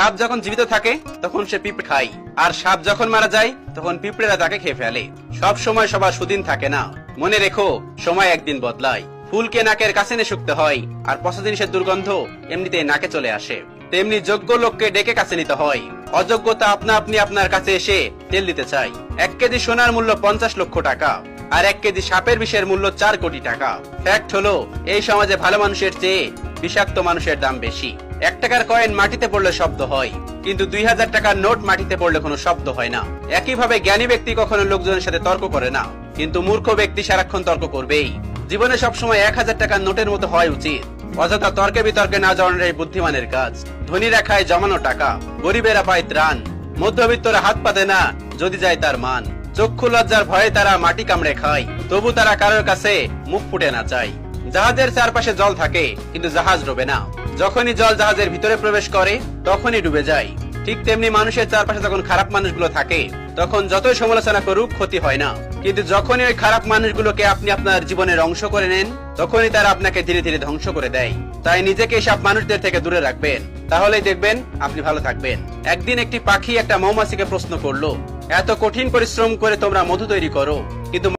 সাপ যখন জীবিত থাকে, তখন সে পিঁপড়ে খায়। আর সাপ যখন মারা যায়, তখন পিঁপড়েরা তাকে খেয়ে ফেলে। সব সময় সবার সুদিন থাকে না। মনে রেখো, সময় একদিন বদলায়। ফুলকে নাকের কাছে এনে শুকতে হয়, আর পচা জিনিসের দুর্গন্ধ এমনিতে নাকে চলে আসে। তেমনি যোগ্য লোককে ডেকে কাছে নিতে হয়। অযোগ্যতা আপনা আপনি আপনার কাছে এসে তেল দিতে চাই এক কেজি সোনার মূল্য পঞ্চাশ লক্ষ টাকা, আর এক কেজি সাপের বিষের মূল্য চার কোটি টাকা। ফ্যাক্ট হলো, এই সমাজে ভালো মানুষের চেয়ে বিষাক্ত মানুষের দাম বেশি। এক টাকার কয়েন মাটিতে পড়লে শব্দ হয়, কিন্তু দুই হাজার টাকার নোট মাটিতে পড়লে কোনো শব্দ হয় না। একইভাবে জ্ঞানী ব্যক্তি কখনো লোকজনের সাথে তর্ক করে না, কিন্তু মূর্খ ব্যক্তি সারাক্ষণ তর্ক করবেই। জীবনে সবসময় এক হাজার টাকার নোটের মতো হয় উচিত, অযথা তর্কে বিতর্কে না জড়ানোর বুদ্ধিমানের কাজ। ধনীরা খায় জমানো টাকা, গরিবেরা পায় ত্রাণ, মধ্যবিত্তরা হাত পাতে না, যদি যায় তার মান। চক্ষু লজ্জার ভয়ে তারা মাটি কামড়ে খায়, তবু তারা কারোর কাছে মুখ ফুটে না চায়। জাহাজের চারপাশে জল থাকে, কিন্তু জাহাজ ডোবে না। যখনই জল জাহাজের ভিতরে প্রবেশ করে, তখনই ডুবে যায়। ঠিক তেমনি মানুষের চারপাশে যখন খারাপ মানুষগুলো থাকে, তখন যতই সমালোচনা করুক, ক্ষতি হয় না। কিন্তু যখনই ওই খারাপ মানুষগুলোকে আপনি আপনার জীবনের অংশ করে নেন, তখনই তারা আপনাকে ধীরে ধীরে ধ্বংস করে দেয়। তাই নিজেকে এসব মানুষদের থেকে দূরে রাখবেন। তাহলেই দেখবেন আপনি ভালো থাকবেন। একদিন একটি পাখি একটা মৌমাছিকে প্রশ্ন করল, এত কঠিন পরিশ্রম করে তোমরা মধু তৈরি করো, কিন্তু